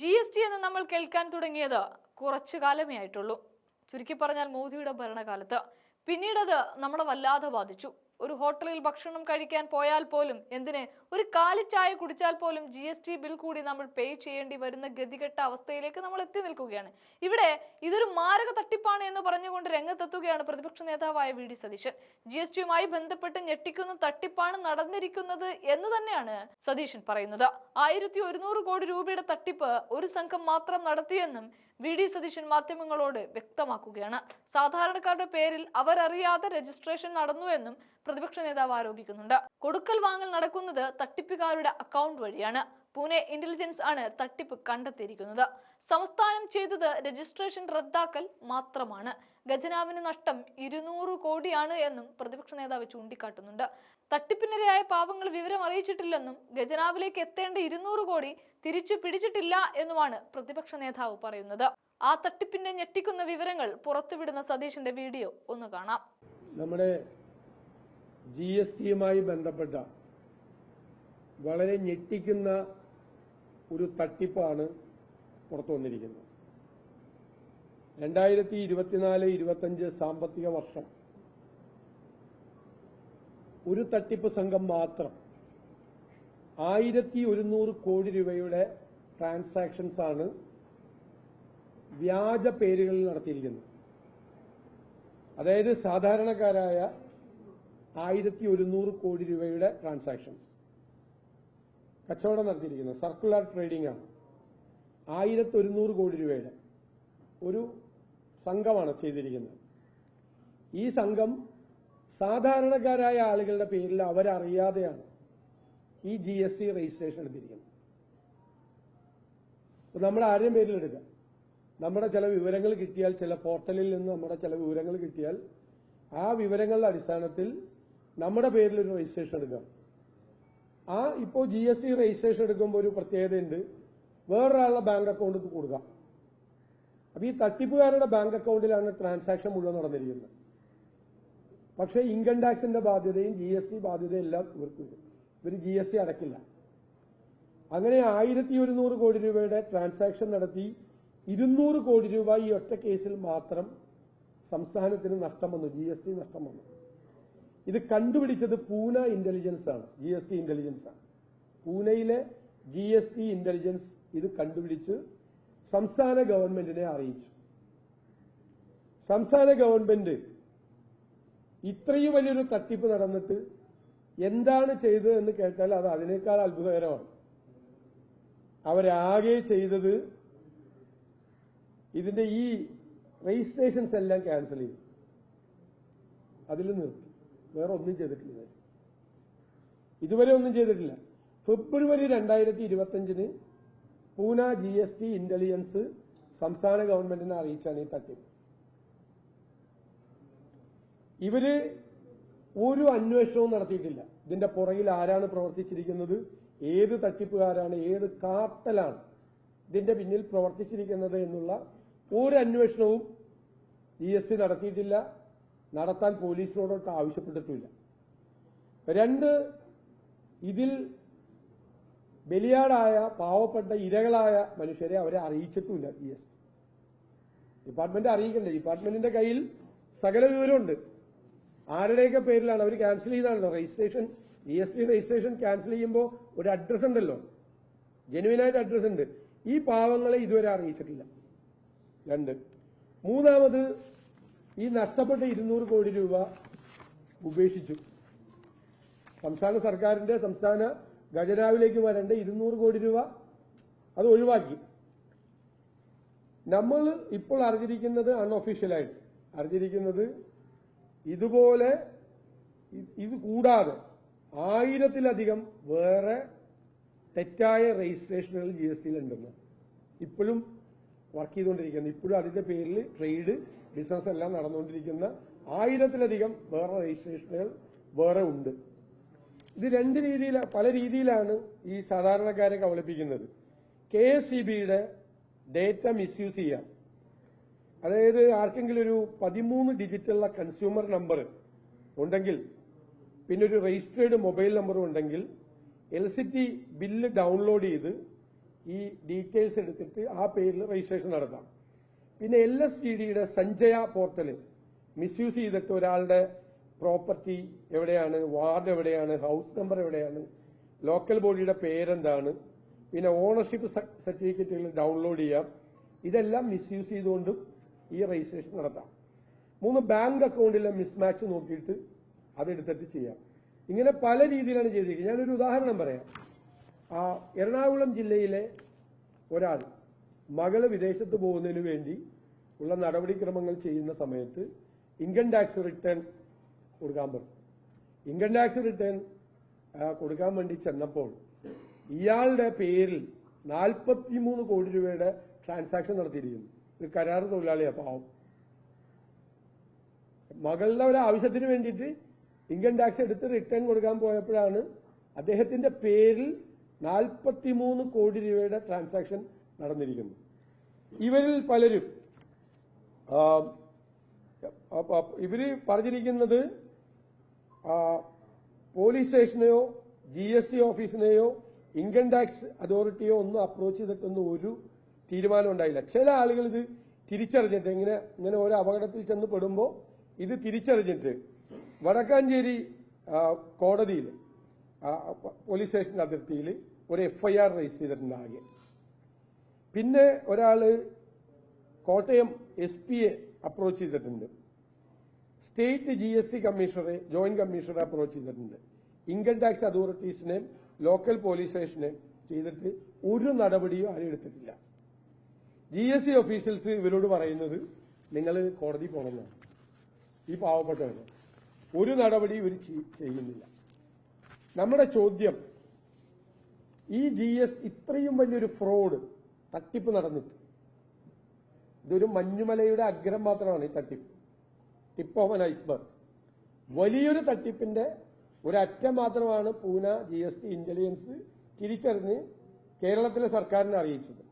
G S T എന്ന് നമ്മൾ കേൾക്കാൻ തുടങ്ങിയത് കുറച്ചു കാലമേ ആയിട്ടുള്ളൂ. ചുരുക്കി പറഞ്ഞാൽ മോദിയുടെ ഭരണകാലത്ത്. പിന്നീടത് നമ്മളെ വല്ലാതെ ബാധിച്ചു. ഒരു ഹോട്ടലിൽ ഭക്ഷണം കഴിക്കാൻ പോയാൽ പോലും എന്തിന്? ഒരു കാലിച്ചായ കുടിച്ചാൽ പോലും ജി എസ് ടി ബിൽ കൂടി നമ്മൾ പേ ചെയ്യേണ്ടി വരുന്ന ഗതികെട്ട അവസ്ഥയിലേക്ക് നമ്മൾ എത്തി നിൽക്കുകയാണ്. ഇവിടെ ഇതൊരു മാരക തട്ടിപ്പാണ് എന്ന് പറഞ്ഞുകൊണ്ട് രംഗത്തെത്തുകയാണ് പ്രതിപക്ഷ നേതാവായ V D Satheesan. G S ടിയുമായി ബന്ധപ്പെട്ട് ഞെട്ടിക്കുന്ന തട്ടിപ്പാണ് നടന്നിരിക്കുന്നത് എന്ന് തന്നെയാണ് സതീശൻ പറയുന്നത്. ആയിരത്തി ഒരുന്നൂറ് കോടി രൂപയുടെ തട്ടിപ്പ് ഒരു സംഘം മാത്രം നടത്തിയെന്നും വി ഡി സതീശൻ മാധ്യമങ്ങളോട് വ്യക്തമാക്കുകയാണ്. സാധാരണക്കാരുടെ പേരിൽ അവരറിയാതെ രജിസ്ട്രേഷൻ നടന്നുവെന്നും പ്രതിപക്ഷ നേതാവ് ആരോപിക്കുന്നുണ്ട്. കൊടുക്കൽ വാങ്ങൽ നടക്കുന്നത് തട്ടിപ്പുകാരുടെ അക്കൗണ്ട് വഴിയാണ്. പൂനെ ഇന്റലിജൻസ് ആണ് തട്ടിപ്പ് കണ്ടെത്തിയിരിക്കുന്നത്. സംസ്ഥാനം ചെയ്തത് രജിസ്ട്രേഷൻ റദ്ദാക്കൽ മാത്രമാണ്. ഖജനാവിന് നഷ്ടം ഇരുന്നൂറ് കോടിയാണ് എന്നും പ്രതിപക്ഷ നേതാവ് ചൂണ്ടിക്കാട്ടുന്നുണ്ട്. തട്ടിപ്പിനിരയായ പാവങ്ങൾ വിവരം അറിയിച്ചിട്ടില്ലെന്നും ഖജനാവിലേക്ക് എത്തേണ്ട ഇരുന്നൂറ് കോടി തിരിച്ചു പിടിച്ചിട്ടില്ല എന്നുമാണ് പ്രതിപക്ഷ നേതാവ് പറയുന്നത്. ആ തട്ടിപ്പിന്റെ ഞെട്ടിക്കുന്ന വിവരങ്ങൾ പുറത്തുവിടുന്ന സതീഷിന്റെ വീഡിയോ ഒന്ന് കാണാം. നമ്മുടെ ജി എസ് ടിയുമായി ബന്ധപ്പെട്ട വളരെ ഞെട്ടിക്കുന്ന ഒരു തട്ടിപ്പാണ് പുറത്തു വന്നിരിക്കുന്നത്. രണ്ടായിരത്തി ഇരുപത്തിനാല് ഇരുപത്തഞ്ച് സാമ്പത്തിക വർഷം ഒരു തട്ടിപ്പ് സംഘം മാത്രം ആയിരത്തി ഒരുന്നൂറ് കോടി രൂപയുടെ ട്രാൻസാക്ഷൻസ് ആണ് വ്യാജ പേരുകളിൽ നടത്തിയിരിക്കുന്നത്. അതായത് സാധാരണക്കാരായ ആയിരത്തി ഒരുന്നൂറ് കോടി രൂപയുടെ ട്രാൻസാക്ഷൻസ് കച്ചവടം നടത്തിയിരിക്കുന്നത് സർക്കുലർ ട്രേഡിംഗ് ആണ്. ആയിരത്തി ഒരുന്നൂറ് കോടി രൂപയുടെ ഒരു സംഘമാണ് ചെയ്തിരിക്കുന്നത്. ഈ സംഘം സാധാരണക്കാരായ ആളുകളുടെ പേരിൽ അവരറിയാതെയാണ് ഈ ജി എസ് ടി രജിസ്ട്രേഷൻ എടുത്തിരിക്കുന്നത്. നമ്മുടെ ആരുടെയും പേരിൽ എടുക്കുക നമ്മുടെ ചില വിവരങ്ങൾ കിട്ടിയാൽ ചില പോർട്ടലിൽ നിന്ന് നമ്മുടെ ചില വിവരങ്ങൾ കിട്ടിയാൽ ആ വിവരങ്ങളുടെ അടിസ്ഥാനത്തിൽ നമ്മുടെ പേരിൽ ഒരു രജിസ്ട്രേഷൻ എടുക്കാം. ആ ഇപ്പോ ജി എസ് ടി രജിസ്ട്രേഷൻ എടുക്കുമ്പോൾ ഒരു പ്രത്യേകതയുണ്ട്. വേറൊരാളുടെ ബാങ്ക് അക്കൗണ്ട് കൊടുക്കാം. അപ്പൊ ഈ തട്ടിപ്പുകാരുടെ ബാങ്ക് അക്കൗണ്ടിലാണ് ട്രാൻസാക്ഷൻ മുഴുവൻ നടന്നിരിക്കുന്നത്. പക്ഷെ ഇൻകം ടാക്സിന്റെ ബാധ്യതയും ജി എസ് ടി ബാധ്യതയും എല്ലാം ഇവർക്ക് ഇവർ ജി എസ് ടി അടക്കില്ല. അങ്ങനെ ആയിരത്തി ഒരുന്നൂറ് കോടി രൂപയുടെ ട്രാൻസാക്ഷൻ നടത്തി ഇരുന്നൂറ് കോടി രൂപ ഈ ഒറ്റ കേസിൽ മാത്രം സംസ്ഥാനത്തിന് നഷ്ടം വന്നു. ജി എസ് ടി നഷ്ടം വന്നു. ഇത് കണ്ടുപിടിച്ചത് പൂന ഇന്റലിജൻസ് ആണ് ജി എസ് ടി ഇന്റലിജൻസ് ആണ്. പൂനെയിലെ ജി എസ് ടി ഇന്റലിജൻസ് ഇത് കണ്ടുപിടിച്ച് സംസ്ഥാന ഗവൺമെന്റിനെ അറിയിച്ചു. സംസ്ഥാന ഗവൺമെന്റ് ഇത്രയും വലിയൊരു തട്ടിപ്പ് നടന്നിട്ട് എന്താണ് ചെയ്തത് എന്ന് കേട്ടാൽ അത് അതിനേക്കാൾ അത്ഭുതകരമാണ്. അവരാകെ ചെയ്തത് ഇതിന്റെ ഈ രജിസ്ട്രേഷൻസ് എല്ലാം ക്യാൻസൽ ചെയ്തു. അതിൽ നിർത്തി. വേറെ ഒന്നും ചെയ്തിട്ടില്ല. ഇതുവരെ. ഒന്നും ചെയ്തിട്ടില്ല. ഫെബ്രുവരി രണ്ടായിരത്തി ഇരുപത്തിയഞ്ചിന് Pune G S T intelligence സംസ്ഥാന ഗവൺമെന്റിനെ അറിയിച്ചാണ് ഈ തട്ടിപ്പ്. ഇവർ ഒരു അന്വേഷണവും നടത്തിയിട്ടില്ല. ഇതിന്റെ പുറകിൽ ആരാണ് പ്രവർത്തിച്ചിരിക്കുന്നത് ഏത് തട്ടിപ്പുകാരാണ് ഏത് കാർട്ടലാണ് ഇതിന്റെ പിന്നിൽ പ്രവർത്തിച്ചിരിക്കുന്നത് എന്നുള്ള ഒരു അന്വേഷണവും ജി എസ് ടി നടത്തിയിട്ടില്ല. നടത്താൻ പോലീസിനോടൊട്ട് ആവശ്യപ്പെട്ടിട്ടില്ല രണ്ട് ഇതിൽ ബലിയാടായ പാവപ്പെട്ട ഇരകളായ മനുഷ്യരെ അവരെ അറിയിച്ചിട്ടുമില്ല ഇ എസ്. ഡിപ്പാർട്ട്മെന്റ് അറിയിക്കണ്ടേ? ഡിപ്പാർട്ട്മെന്റിന്റെ കയ്യിൽ സകല വിവരമുണ്ട്. ആരുടെയൊക്കെ പേരിലാണ് അവർ cancel ചെയ്താണല്ലോ registration E S T registration cancel ചെയ്യുമ്പോൾ ഒരു അഡ്രസ് ഉണ്ടല്ലോ. ജെനുവിനായിട്ട് അഡ്രസ് ഉണ്ട്. ഈ പാവങ്ങളെ ഇതുവരെ അറിയിച്ചിട്ടില്ല. രണ്ട് മൂന്നാമത് ഈ നഷ്ടപ്പെട്ട ഇരുന്നൂറ് കോടി രൂപ ഉപേക്ഷിച്ചു. സംസ്ഥാന സർക്കാരിന്റെ സംസ്ഥാന ഖജനാവിലേക്ക് വരേണ്ട ഇരുന്നൂറ് കോടി രൂപ അത് ഒഴിവാക്കി. നമ്മൾ ഇപ്പോൾ അറിഞ്ഞിരിക്കുന്നത് അൺഒഫീഷ്യലായിട്ട് അറിഞ്ഞിരിക്കുന്നത് ഇതുപോലെ ഇത് കൂടാതെ ആയിരത്തിലധികം വേറെ തെറ്റായ രജിസ്ട്രേഷനുകൾ ജി എസ് ടിയിൽ ഉണ്ടെന്ന് ഇപ്പോഴും വർക്ക് ചെയ്തുകൊണ്ടിരിക്കുന്നത് ഇപ്പോഴും അതിന്റെ പേരിൽ ട്രേഡ് ബിസിനസ് എല്ലാം നടന്നുകൊണ്ടിരിക്കുന്ന ആയിരത്തിലധികം വേറെ രജിസ്ട്രേഷനുകൾ വേറെ ഉണ്ട്. ഇത് രണ്ട് രീതിയിൽ പല രീതിയിലാണ് ഈ സാധാരണക്കാരെ കബളിപ്പിക്കുന്നത്. കെ എസ് സി ബിയുടെ ഡേറ്റ മിസ്യൂസ് ചെയ്യാം. അതായത് ആർക്കെങ്കിലും ഒരു പതിമൂന്ന് ഡിജിറ്റുള്ള കൺസ്യൂമർ നമ്പർ ഉണ്ടെങ്കിൽ പിന്നെ ഒരു രജിസ്റ്റേർഡ് മൊബൈൽ നമ്പറും ഉണ്ടെങ്കിൽ L C T bill download ചെയ്ത് ഈ ഡീറ്റെയിൽസ് എടുത്തിട്ട് ആ പേരിൽ രജിസ്ട്രേഷൻ നടത്താം. പിന്നെ എൽ എസ് ടി ഡിയുടെ സഞ്ജയ പോർട്ടൽ മിസ്യൂസ് ചെയ്തിട്ട് ഒരാളുടെ പ്രോപ്പർട്ടി എവിടെയാണ് വാർഡ് എവിടെയാണ് ഹൗസ് നമ്പർ എവിടെയാണ് ലോക്കൽ ബോഡിയുടെ പേരെന്താണ് പിന്നെ ഓണർഷിപ്പ് സർട്ടിഫിക്കറ്റുകൾ ഡൗൺലോഡ് ചെയ്യാം. ഇതെല്ലാം മിസ്യൂസ് ചെയ്തുകൊണ്ടും ഈ രജിസ്ട്രേഷൻ നടത്താം. മൂന്ന് ബാങ്ക് അക്കൗണ്ടിലെ മിസ്മാച്ച് നോക്കിയിട്ട് അതെടുത്തിട്ട് ചെയ്യാം. ഇങ്ങനെ പല രീതിയിലാണ് ചെയ്തിരിക്കുന്നത്. ഞാനൊരു ഉദാഹരണം പറയാം. ആ എറണാകുളം ജില്ലയിലെ ഒരാൾ മകൾ വിദേശത്ത് പോകുന്നതിന് വേണ്ടി ഉള്ള നടപടിക്രമങ്ങൾ ചെയ്യുന്ന സമയത്ത് ഇൻകം ടാക്സ് റിട്ടേൺ കൊടുക്കാൻ പറഞ്ഞു. ഇൻകം ടാക്സ് റിട്ടേൺ കൊടുക്കാൻ വേണ്ടി ചെന്നപ്പോൾ ഇയാളുടെ പേരിൽ നാൽപ്പത്തിമൂന്ന് കോടി രൂപയുടെ ട്രാൻസാക്ഷൻ നടത്തിയിരിക്കുന്നു. ഒരു കരാർ തൊഴിലാളിയാ പാവം. മകളുടെ ഒരു ആവശ്യത്തിന് വേണ്ടിയിട്ട് ഇൻകം ടാക്സ് എടുത്ത് റിട്ടേൺ കൊടുക്കാൻ പോയപ്പോഴാണ് അദ്ദേഹത്തിന്റെ പേരിൽ നാൽപ്പത്തിമൂന്ന് കോടി രൂപയുടെ ട്രാൻസാക്ഷൻ നടന്നിരിക്കുന്നു. ഇവരിൽ പലരും ഇവർ പറഞ്ഞിരിക്കുന്നത് പോലീസ് സ്റ്റേഷനെയോ ജി എസ് ടി ഓഫീസിനെയോ ഇൻകം ടാക്സ് അതോറിറ്റിയോ ഒന്നും അപ്രോച്ച് ചെയ്തിട്ടൊന്നും ഒരു തീരുമാനം ഉണ്ടായില്ല. ചില ആളുകൾ ഇത് തിരിച്ചറിഞ്ഞിട്ട് ഇങ്ങനെ ഇങ്ങനെ ഓരോ അപകടത്തിൽ ചെന്ന് പെടുമ്പോൾ ഇത് തിരിച്ചറിഞ്ഞിട്ട് വടക്കാഞ്ചേരി കോടതിയിൽ പോലീസ് സ്റ്റേഷൻ അതിർത്തിയിൽ ഒരു എഫ്ഐആർ രജിസ്റ്റർ ചെയ്തിട്ടുണ്ട് ആകെ. പിന്നെ ഒരാൾ കോട്ടയം എസ് പിയെ അപ്രോച്ച് ചെയ്തിട്ടുണ്ട്. സ്റ്റേറ്റ് ജി എസ് ടി കമ്മീഷണറെ ജോയിന്റ് കമ്മീഷണറെ അപ്രോച്ച് ചെയ്തിട്ടുണ്ട്. ഇൻകം ടാക്സ് അതോറിറ്റീസിനെയും ലോക്കൽ പോലീസ് സ്റ്റേഷനെയും ചെയ്തിട്ട് ഒരു നടപടിയും ആരും എടുത്തിട്ടില്ല. ജി എസ് ടി ഒഫീഷ്യൽസ് ഇവരോട് പറയുന്നത് നിങ്ങൾ കോടതി പോകണമെന്നാണ് ഈ പാവപ്പെട്ടവർ ഒരു നടപടി ഇവർ ചെയ്- ചെയ്യുന്നില്ല. നമ്മുടെ ചോദ്യം ഈ ജി എസ് ഇത്രയും വലിയൊരു ഫ്രോഡ് തട്ടിപ്പ് നടന്നിട്ട്. ഇതൊരു മഞ്ഞുമലയുടെ അഗ്രം മാത്രമാണ് ഈ തട്ടിപ്പ്. ടിപ്പ് ഓഫ് എൻ ഐസ്ബർഗ് വലിയൊരു തട്ടിപ്പിന്റെ ഒരറ്റം മാത്രമാണ് Pune G S T intelligence തിരിച്ചറിഞ്ഞ് കേരളത്തിലെ സർക്കാരിനെ അറിയിച്ചത്.